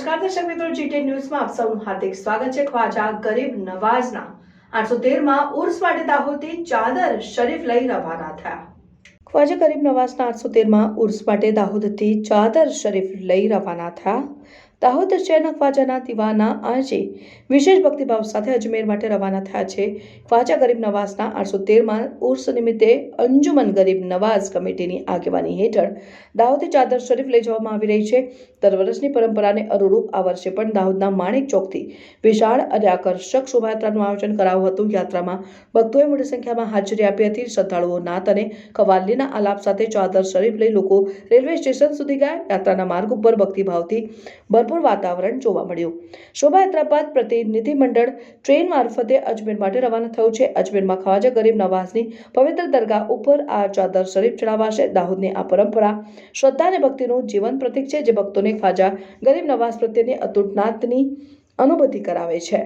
દર્શક મિત્રો જીટી ન્યૂઝમાં આપ સૌનું હાર્દિક સ્વાગત છે. ખ્વાજા ગરીબ નવાઝના આઠસો તેરમાં ઉર્સ માટે દાહોદથી ચાદર શરીફ લઈ રવાના થયા. ખ્વાજા ગરીબ નવાઝના આઠસો તેરમાં ઉર્સ માટે દાહોદથી ચાદર શરીફ લઈ રવાના થયા. દાહોદ શહેરના ખ્વાજાના દિવાના આજે વિશેષ ભક્તિભાવ સાથે અજમેર માટે રવાના થયા છે. ખ્વાજા ગરીબ નવાઝના આઠસો તેરમાં ઉર્સ નિમિત્તે અંજુમન ગરીબ નવાઝ કમિટીની આગેવાની હેઠળ દાહોદ ચાદર શરીફ લઈ જવામાં આવી રહી છે. દર વર્ષની પરંપરાને અનુરૂપ આ વર્ષે પણ દાહોદના માણેક ચોકથી વિશાળ અને આકર્ષક શોભાયાત્રાનું આયોજન કરાયું હતું. યાત્રામાં ભક્તોએ મોટી સંખ્યામાં હાજરી આપી હતી. શ્રદ્ધાળુઓ નાત અને કવાલીના આલાપ સાથે ચાદર શરીફ લઈ લોકો રેલવે સ્ટેશન સુધી ગયા. યાત્રાના માર્ગ ઉપર ભક્તિભાવથી ભરપૂર વાતાવરણ જોવા મળ્યું શોભાયાત્રા બાદ પ્રતિનિધિ મંડળ ટ્રેન મારફતે અજમેર માટે રવાના થયું છે અજમેરમાં ખ્વાજા ગરીબ નવાઝની પવિત્ર દરગાહ ઉપર આ ચાદર શરીફ ચડાવાશે દાહોદની આ પરંપરા શ્રદ્ધા અને ભક્તિનું જીવન પ્રતીક છે જે ભક્તોને ખ્વાજા ગરીબ નવાઝ પ્રત્યેની અતૂટ નાતની અનુભૂતિ કરાવે છે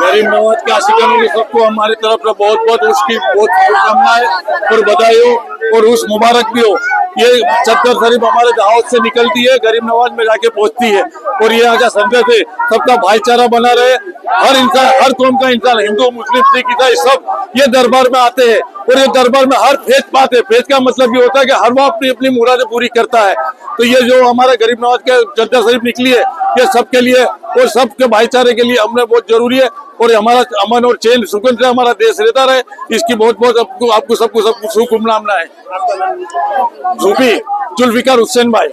गरीब नवाज के आशिकानों ने सबको हमारी तरफ से बहुत बहुत उसकी बहुत शुभकामनाएं और बधाई हो और उस मुबारक भी हो ये चक्कर शरीफ हमारे दावत से निकलती है, गरीब नवाज़ में जाके पहुँचती है। और ये यहाँ का है, सबका भाईचारा बना रहे, हर इंसान, हर कौम का इंसान, हिंदू, मुस्लिम, सिख, ईसाई, सब ये दरबार में आते हैं। और ये दरबार में हर फ़ेज़ पाते हैं। फ़ेज़ का मतलब ये होता है कि हर वो अपनी अपनी मुरादें पूरी करता है। तो ये जो हमारा गरीब नवाज़ के चद्दर शरीफ निकली है, ये सबके लिए और सबके भाईचारे के लिए हमने बहुत जरूरी है और ये हमारा अमन और चैन सुकून से हमारा देश रहता रहे इसकी बहुत बहुत आपको आपको सबको सबको शुभकामनाएं है जूफी जुल्फिकार हुसैन भाई